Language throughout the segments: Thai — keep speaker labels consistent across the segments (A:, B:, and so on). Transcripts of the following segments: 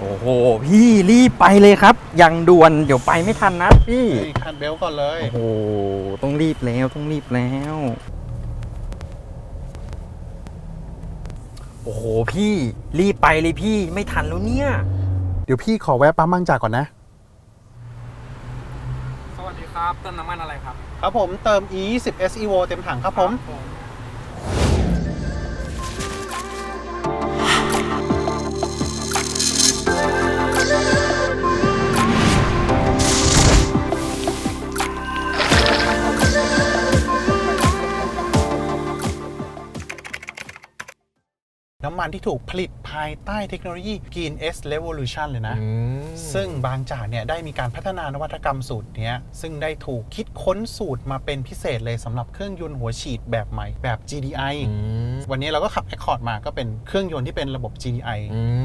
A: โอ้โห พี่รีบไปเลยครับอย่างด่วนเดี๋ยวไปไม่ทันนะพี่
B: เฮ้ยคันเบลต์ก่อนเลย
A: โอ้โห ต้องรีบแล้วต้องรีบแล้ว โอ้โห พี่รีบไปเลยพี่ไม่ทันแล้วเนี่ย
B: เดี๋ยวพี่ขอแวะปั๊มบางจากก่อนนะ
C: สวัสดีครับเติมน้ำมันอะไรครับ
B: ครับผมเติม e 2 0 SEVO เต็มถังครับผม น้ำมันที่ถูกผลิตภายใต้เทคโนโลยี Green S Revolution เลยนะ ซึ่งบางจากเนี่ยได้มีการพัฒนานวัตกรรมสูตรเนี้ยซึ่งได้ถูกคิดค้นสูตรมาเป็นพิเศษเลยสำหรับเครื่องยนต์หัวฉีดแบบใหม่แบบ GDI วันนี้เราก็ขับ Accord มาก็เป็นเครื่องยนต์ที่เป็นระบบ GDI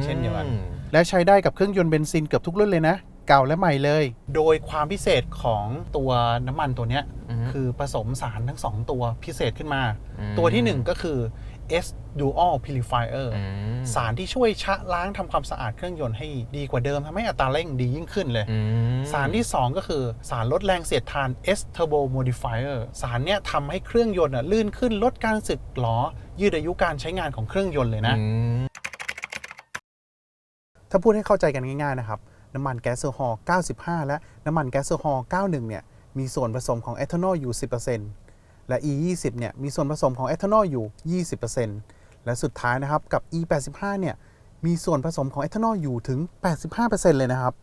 B: เช่นเดียวกัน และใช้ได้กับเครื่องยนต์เบนซินเกือบทุกรุ่นเลยนะเก่าและใหม่เลย โดยความพิเศษของตัวน้ำมันตัวเนี้ย
A: อือฮึ
B: คือผสมสารทั้ง 2 ตัวพิเศษขึ้นมา
A: อืม
B: ตัวทีหนึ่1 ก็คือ S Dual Purifier สารที่ช่วยชะล้างทำความสะอาดเครื่องยนต์ให้ดีกว่าเดิมทำให้อัตราเร่งดียิ่งขึ้นเลย สารที่ 2 ก็คือสารลดแรงเสียดทาน S Turbo Modifier สารเนี้ยทำให้เครื่องยนต์อะลื่นขึ้นลดการสึกหรอยืดอายุการใช้งานของเครื่องยนต์เลยนะ ถ้าพูดให้เข้าใจกันง่ายๆนะครับ น้ำมันแก๊สโซฮอล์95 และน้ำมันแก๊สโซฮอล์91 เนี่ยมีส่วนผสมของเอทานอลอยู่ 10% และ E20 เนี่ยมีส่วนผสมของเอทานอลอยู่ 20%และสุดท้ายนะครับกับ E85 เนี่ยมีส่วนผสมของเอทานอลอยู่ถึง 85%เลยนะครับ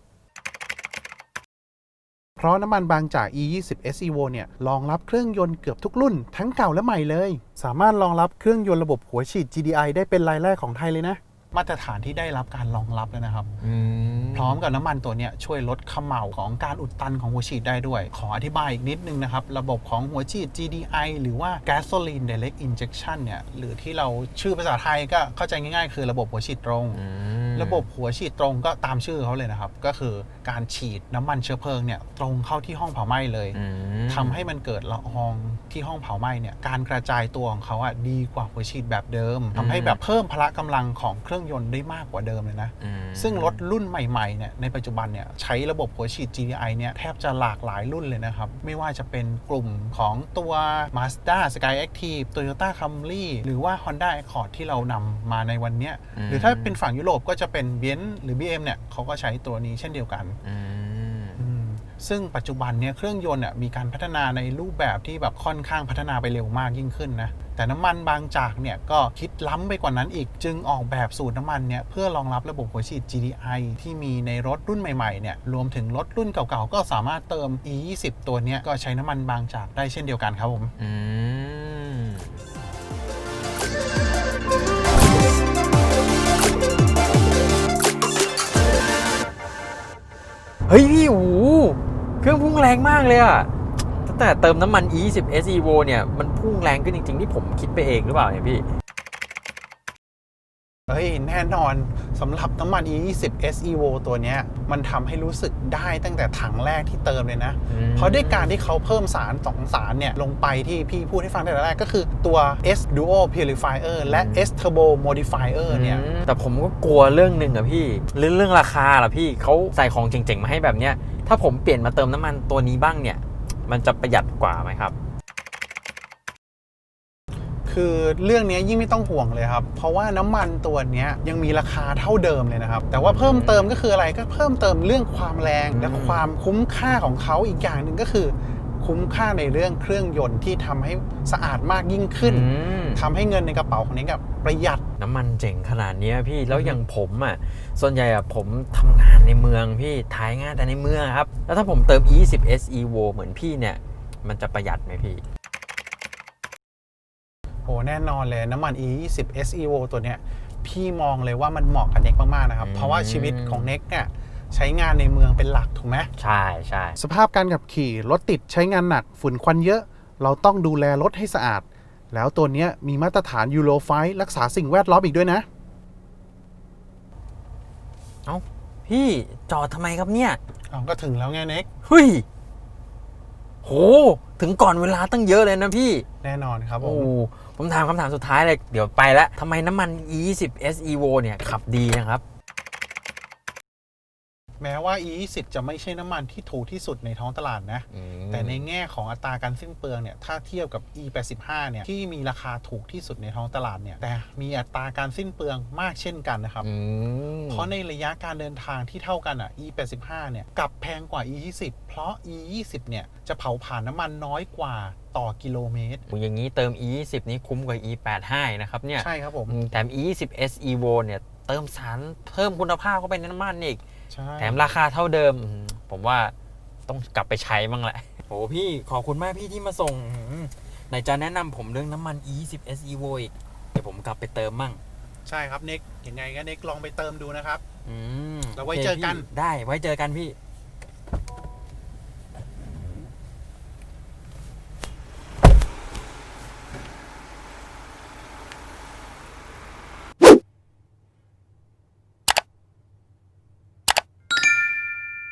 B: เพราะน้ำมันบางจาก E20 SEVO เนี่ยรองรับเครื่องยนต์เกือบทุกรุ่น ทั้งเก่าและใหม่เลย สามารถรองรับเครื่องยนต์ระบบหัวฉีด GDI ได้เป็นรายแรกของไทยเลยนะ มาตรฐานที่ได้รับการรองรับแล้วนะครับ พร้อมกับน้ำมันตัวเนี้ยช่วยลดเขม่าของการอุดตันของหัวฉีดได้ด้วย ขออธิบายอีกนิดนึงนะครับ ระบบของหัวฉีด GDI หรือว่า Gasoline Direct Injection เนี่ยหรือที่เราชื่อภาษาไทยก็เข้าใจง่ายๆ คือระบบหัวฉีดตรง ระบบหัวฉีดตรงก็ตามชื่อเขาเลยนะครับ ก็คือการฉีดน้ำมันเชื้อเพลิงเนี่ยตรงเข้าที่ห้องเผาไหม้เลยทำให้มันเกิดละออง ที่ห้องเผาไหม้เนี่ยการกระจายตัวของเขาอะดีกว่าหัวฉีดแบบเดิมทำให้แบบเพิ่มพละกำลังของเครื่องยนต์ได้มากกว่าเดิมเลยนะซึ่งรถรุ่นใหม่ๆเนี่ยในปัจจุบันเนี่ยใช้ระบบหัวฉีด GDI เนี่ยแทบจะหลากหลายรุ่นเลยนะครับ ไม่ว่าจะเป็นกลุ่มของตัว Mazda Skyactiv Toyota Camry หรือว่า Honda Accord ที่เรานำมาในวันเนี้ย
A: อืม
B: หรือถ้าเป็นฝั่งยุโรปก็จะเป็น b e n z หรือ BM เนี่ยเขาก็ใช้ตัวนี้เช่นเดียวกัน อืม ซึ่งปัจจุบันเนี่ยเครื่องยนต์อะมีการพัฒนาในรูปแบบที่แบบค่อนข้างพัฒนาไปเร็วมากยิ่งขึ้นนะแต่น้ำมันบางจากเนี่ยก็คิดล้ำไปกว่านั้นอีก จึงออกแบบสูตรน้ำมันเนี่ยเพื่อรองรับระบบหัวฉีด GDI ที่มีในรถรุ่นใหม่ๆเนี่ยรวมถึงรถรุ่นเก่าๆ ก็สามารถเติม E20 ตัวเนี้ยก็ใช้น้ำมันบางจากได้เช่นเดียวกันครับผม
A: เฮ้ยพี่โอ้ เครื่องพุ่งแรงมากเลยอะตั้งแต่เติมน้ำมัน E10 SEVO เนี่ย มันพุ่งแรงขึ้นจริง ๆ ที่ผมคิดไปเองหรือเปล่าเนี่ยพี่
B: เฮ้ยแน่นอนสำหรับน้ำมัน E20 SEVO ตัวเนี้ยมันทำให้รู้สึกได้ตั้งแต่ถังแรกที่เติมเลยนะ
A: อืม
B: เพราะด้วยการที่เขาเพิ่มสาร2สารเนี่ยลงไปที่พี่พูดให้ฟังตั้งแต่แรกก็คือตัว S Duo Purifier และ S Turbo Modifier เนี่ย
A: อืมแต่ผมก็กลัวเรื่องหนึ่งอะพี่เรื่องเรื่องราคาล่ะพี่เขาใส่ของเจ๋งๆ มาให้แบบเนี้ยถ้าผมเปลี่ยนมาเติมน้ำมันตัวนี้บ้างเนี่ย มันจะประหยัดกว่าไหมครับ
B: คือเรื่องนี้ยิ่งไม่ต้องห่วงเลยครับ เพราะว่าน้ำมันตัวเนี้ยยังมีราคาเท่าเดิมเลยนะครับ แต่ว่าเพิ่มเติมก็คืออะไรก็เพิ่มเติมเรื่องความแรงและความคุ้มค่าของเขาอีกอย่างหนึ่งก็คือคุ้มค่าในเรื่องเครื่องยนต์ที่ทำให้สะอาดมากยิ่งขึ้น
A: อืม
B: ทำให้เงินในกระเป๋าของนี้กับประหยัด
A: น้ำมันเจ๋งขนาดเนี้ยพี่แล้วอย่างผมอะส่วนใหญ่อะผมทำงานในเมืองพี่ถ่ายงานแต่ในเมืองครับ แล้วถ้าผมเติม E10 SEVO เหมือนพี่เนี่ย มันจะประหยัดไหมพี่
B: โอ้แน่นอนเลยน้ำมัน E20 SEVO ตัวเนี้ยพี่มองเลยว่ามันเหมาะกับเน็กมาก ๆ นะครับ
A: อืม
B: เพราะว่าชีวิตของเน็กเนี่ยใช้งานในเมืองเป็นหลักถูกไหม
A: ใช่ใช่
B: สภาพการขับขี่ รถติดใช้งานหนักฝุ่นควันเยอะ เราต้องดูแลรถให้สะอาด แล้วตัวเนี้ยมีมาตรฐานยูโรไฟรักษาสิ่งแวดล้อมอีกด้วยนะ
A: เอ้าพี่จอดทำไมครับเนี่ย
B: อ๋อก็ถึงแล้วไงเน็ก
A: เฮ้ย โห ถึงก่อนเวลาตั้งเยอะเลยนะพี่
B: แน่นอนครับผ
A: โอ้
B: ม
A: ผมถามคำถามสุดท้ายเลย เดี๋ยวไปแล้วทำไมน้ำมัน E10 SEVO เนี่ยขับดีนะครับ
B: แม้ว่า E20 จะไม่ใช่น้ำมันที่ถูกที่สุดในท้องตลาดนะ
A: อืม
B: แต่ในแง่ของอัตราการสิ้นเปลืองเนี่ย ถ้าเทียบกับ E85 เนี่ย ที่มีราคาถูกที่สุดในท้องตลาดเนี่ย แต่มีอัตราการสิ้นเปลืองมากเช่นกันนะครับ
A: อืม
B: เพราะในระยะการเดินทางที่เท่ากันอะ E85 เนี่ยกลับแพงกว่า E20 เพราะ E20 เนี่ยจะเผาผ่านน้ำมันน้อยกว่าต่อกิโลเมตร
A: โอ้ยอย่างนี้เติม E20 นี้คุ้มกว่า E85 นะครับเนี่ย
B: ใช่ครับผม
A: อืมแถม E20 S Evo เนี่ย เติมสารเพิ่มคุณภาพเข้าไปในน้ำมันอีก
B: ใช่
A: แถมราคาเท่าเดิมอืมผมว่าต้องกลับไปใช้บ้างแหละโอ้พี่ขอบคุณมากพี่ที่มาส่งอืมไหนจะแนะนำผมเรื่องน้ำมัน E20 S Evo อีกเดี๋ยวผมกลับไปเติมมั่ง
B: ใช่ครับเน็กยังไงก็เน็กลองไปเติมดูนะครับ
A: อืม
B: แล้วไว้
A: โค
B: เจอกัน
A: พี่ได้ไว้เจอกันพี่